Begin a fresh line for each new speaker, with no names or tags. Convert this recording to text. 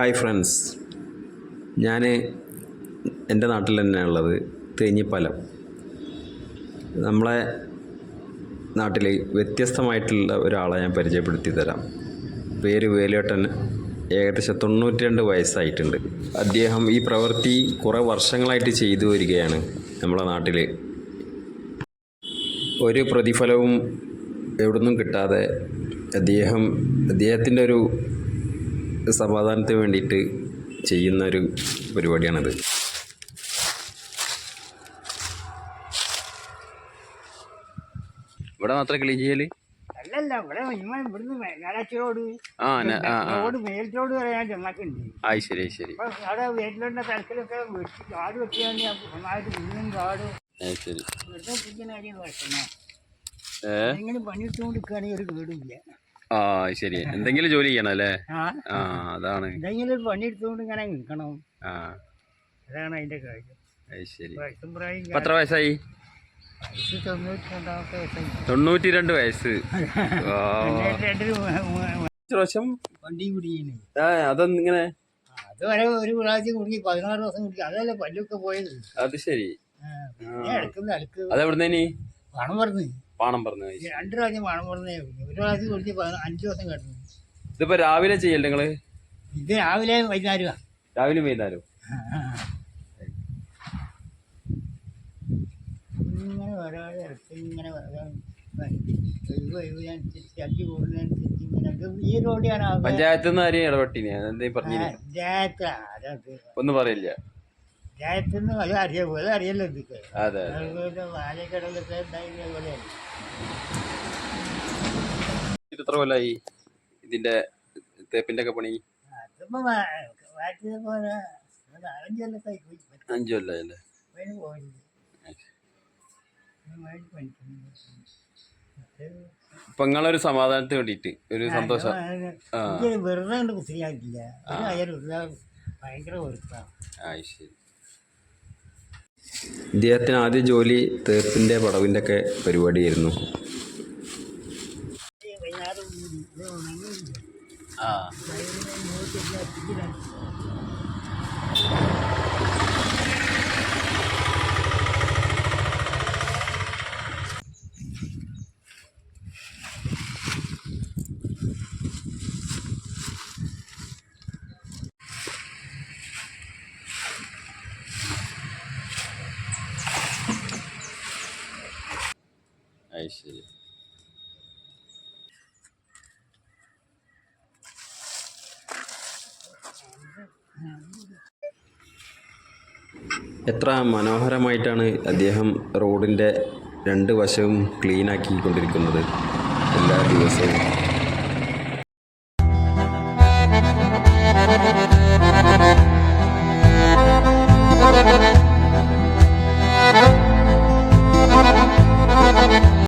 Hi friends ഞാൻ എന്റെ നാട്ടിൽ തന്നെയാണ് ഉള്ളത്. തേഞ്ഞിപ്പാലം. നമ്മളെ നാട്ടിൽ വ്യത്യസ്തമായിട്ടുള്ള ഒരാളെ ഞാൻ പരിചയപ്പെടുത്തി തരാം. പേര് വേലുവേട്ടൻ. ഏകദേശം തൊണ്ണൂറ്റി രണ്ട് വയസ്സായിട്ടുണ്ട്. അദ്ദേഹം ഈ പ്രവൃത്തി കുറേ വർഷങ്ങളായിട്ട് ചെയ്തു വരികയാണ് നമ്മളെ നാട്ടിൽ. ഒരു പ്രതിഫലവും എവിടുന്നും കിട്ടാതെ അദ്ദേഹം അദ്ദേഹത്തിന്റെ ഒരു സമാധാനത്തിന് വേണ്ടിയിട്ട് ചെയ്യുന്ന ഒരു പരിപാടിയാണിത്. ഇവിടെ മാത്രം ക്ലീൻ ചെയ്യൽ?
അല്ലല്ല ഇവിടെ ഇവിടുന്ന് മേലാച്ചിറോട്
ആ
വരെ ഞാൻ ചെന്നാക്കുണ്ട്
ശരി ശരി.
അവിടെ വീട്ടിലുള്ള തലത്തിലൊക്കെ കാട് നന്നായിട്ട് ഇന്നും കാട്.
ശരി.
പിടിക്കുന്ന കാര്യം എങ്ങനെ ഒരു കേടില്ല
ആ ശരി. എന്തെങ്കിലും ജോലി ചെയ്യണം അല്ലേ?
ആ
അതാണ്.
എന്തെങ്കിലും ഒരു പണിയെടുത്തുകൊണ്ട് ഇങ്ങനെ നിൽക്കണം.
ആ.
അതാണ് അതിന്റെ കാര്യം.
അത് ശരി.
വയസ്സും പ്രായം
ഇപ്പം എത്ര വയസ്സായി?
വയസ്സ് തൊണ്ണൂറ്റി രണ്ടാമത്തെ വയസ്സായി.
തൊണ്ണൂറ്റി രണ്ട് വയസ്സ് ആ.
രണ്ടിൽ മ- വണ്ടി
ആ അതൊന്നിങ്ങനെ
അതുവരെ ഒരു പ്രാവശ്യം കുടുങ്ങി പതിനാറ് ദിവസം കുടുങ്ങി. അതല്ലേ പല്ലൊക്കെ പോയത്.
അത് ശരി.
ആ, പിന്നെ
അതെവിടുന്നേനി?
പണം പറഞ്ഞു
പാണം പറഞ്ഞു
രണ്ട് പ്രാവശ്യം പാണം പറഞ്ഞേ ഒരു പ്രാവശ്യം കുടിച്ച് അഞ്ച് ദിവസം കിടന്നു
ഇതിപ്പോ രാവിലെ ചെയ്യല്ലേ നിങ്ങൾ?
ഇത് രാവിലെ വൈകുന്നേരം
രാവിലെ വൈകുന്നേരം
ഇങ്ങനെ വരാതെ
പഞ്ചായത്ത് നിന്ന് ആരെയും ഇടപെട്ടിനി
പഞ്ചായത്ത്
ഒന്നും പറയില്ല.
പഞ്ചായത്തിൽ നിന്ന് അത് അറിയാം അത് അറിയല്ലോ ഇതൊക്കെ
അതെ
അതുപോലെ വാഴക്കടലൊക്കെ ഉണ്ടായിരുന്ന പോലെയാണ്
ഇത് എത്ര കൊല്ലായി ഇതിന്റെ തേപ്പിന്റെ ഒക്കെ പണി?
അതിപ്പോ പോലെ കൊല്ലൊക്കെ ആയി പോയി.
അഞ്ചു കൊല്ലായല്ലേ?
അതിന് പോയില്ല
ഇപ്പൊ നിങ്ങളൊരു സമാധാനത്തിന് വേണ്ടിയിട്ട് ഒരു സന്തോഷം.
വെറുതെ കുത്തിരിയാക്കില്ല ഭയങ്കര വെറുത്താണ്
ആ ശരി. ഇദ്ദേഹത്തിന് ആദ്യ ജോലി തേപ്പിന്റെ പടവിന്റെ ഒക്കെ പരിപാടിയായിരുന്നു. ആ. അത് എത്ര മനോഹരമായിട്ടാണ് അദ്ദേഹം റോഡിന്റെ രണ്ട് വശവും ക്ലീൻ ആക്കിക്കൊണ്ടിരിക്കുന്നത് എല്ലാ ദിവസവും
Thank.